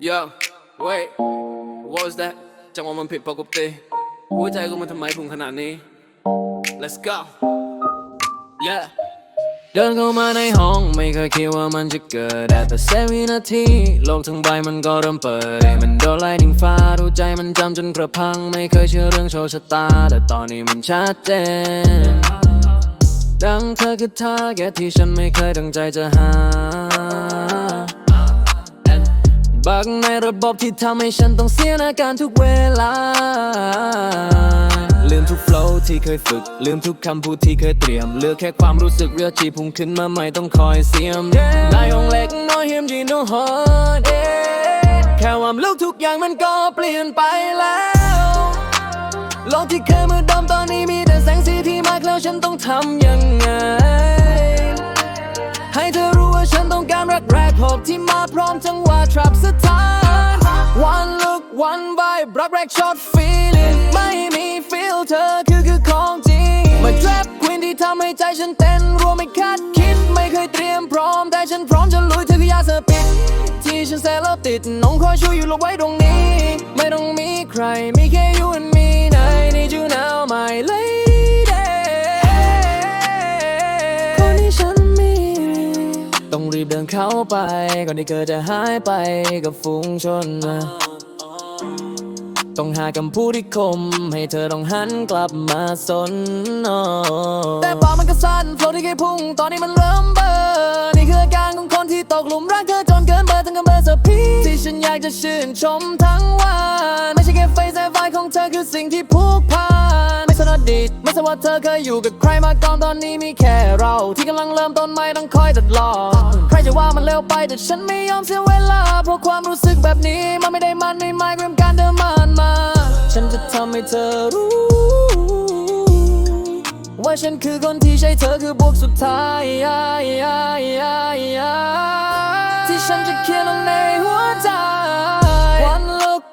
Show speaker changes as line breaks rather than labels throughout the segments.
Yo wait what was that จังหวะมันผิดปกติหัวใจกูมันทำไมพุ่งขนาดนี้ let's go yeah เดินเข้ามาในห้องไม่เคยคิดว่ามันจะเกิดแต่แต่เซวินาทีโลกทั้งใบมันก็เริ่มเปิด มันโดนไล่ทิ้งฟ้าดูใจมันจำจนกระพัง ไม่เคยเชื่อเรื่องโชคชะตา แต่ตอนนี้มันชัดเจนดังเธอคือทาร์เก็ตที่ฉันไม่เคยตั้งใจจะหา กในระบบที่ทำให้ฉันต้องเสียอาการทุกเวลา ลืมทุกโฟล์ที่เคยฝึก ลืมทุกคำพูดที่เคยเตรียมเหลือแค่ความรู้สึกเรือจีพุ่งขึ้นมาใหม่ต้องคอยเสียมนายองเล็กน้อยเฮียมจีโนฮอดเแค่ความลูกทุกอย่างมันก็เปลี่ยนไปแล้วโลกที่เคยมืดดำตอนนี้มีแต่แสงสีที่มากแล้วฉันต้องทำยังไง 6ที่มาพร้อมจังหวะทรับสถาน One look one vibe รับแรกช็อต feeling ไม่มี feel เธอคือคือของจริงมา trap queen ที่ทำให้ใจฉันเต้นรัวไม่คาดคิด ไม่เคยเตรียมพร้อม แต่ฉันพร้อมจะลุยเธอคือยาเสพติด ที่ฉันแซ่แล้วติดน้องคอยช่วยอยู่ลงไว้ตรงนี้ ไม่ต้องมีใครมีแค่ you and me ต้องรีบเดินเข้าไป ก่อนที่เธอจะหายไปกับฝูงชน ต้องหาคำพูดที่คม ให้เธอต้องหันกลับมาสน แต่ปากมันก็สั้นโฟลที่เคยพุ่ง ตอนนี้มันเริ่มเบลอร์นี่คืออาการของคนที่ตกหลุมรักเธอจนเกินเบอร์ทั้งกับเบอร์สพีที่ฉันอยากจะชื่นชมทั้งวัน ไม่ใช่แค่ไฟแสไฟของเธอคือสิ่งที่ผูกพัน สนอดีตไม่สนว่าเธอเคยอยู่กับใครมาก่อนตอนนี้มีแค่เรา ที่กำลังเริ่มต้นใหม่ต้องคอยตัดรอใครจะว่ามันเร็วไปแต่ฉันไม่ยอมเสียเวลา เพราะความรู้สึกแบบนี้มันไม่ได้มันไม่ไม่เกรมการเดินมันมา ฉันจะทำให้เธอรู้ว่าฉันคือคนที่ใช่เธอคือบวกสุดท้ายที่ฉันจะเขียนลงในหัวใจ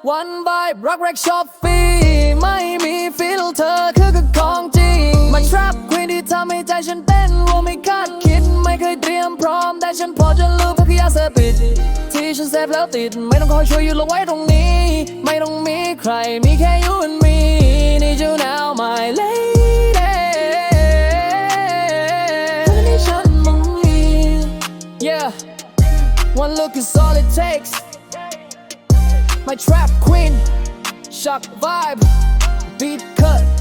look one vibe รักแรกชอบฟรีไม่มีฟิลเธอคือกับของจริงมัน trap queen ที่ทำให้ใจฉันเต้นรวมไม่คาดคิด ไม่เคยเตรียมพร้อม แต่ฉันพอจะรู้เพราะคือยาเสพติด ที่ฉันเสพแล้วติด ไม่ต้องคอยช่วยอยู่ลงไว้ตรงนี้ ไม่ต้องมีใครมีแค่ you and me need you now my lady ฉันมองมี yeah one look is all it takes my trap queen shock vibe beat cut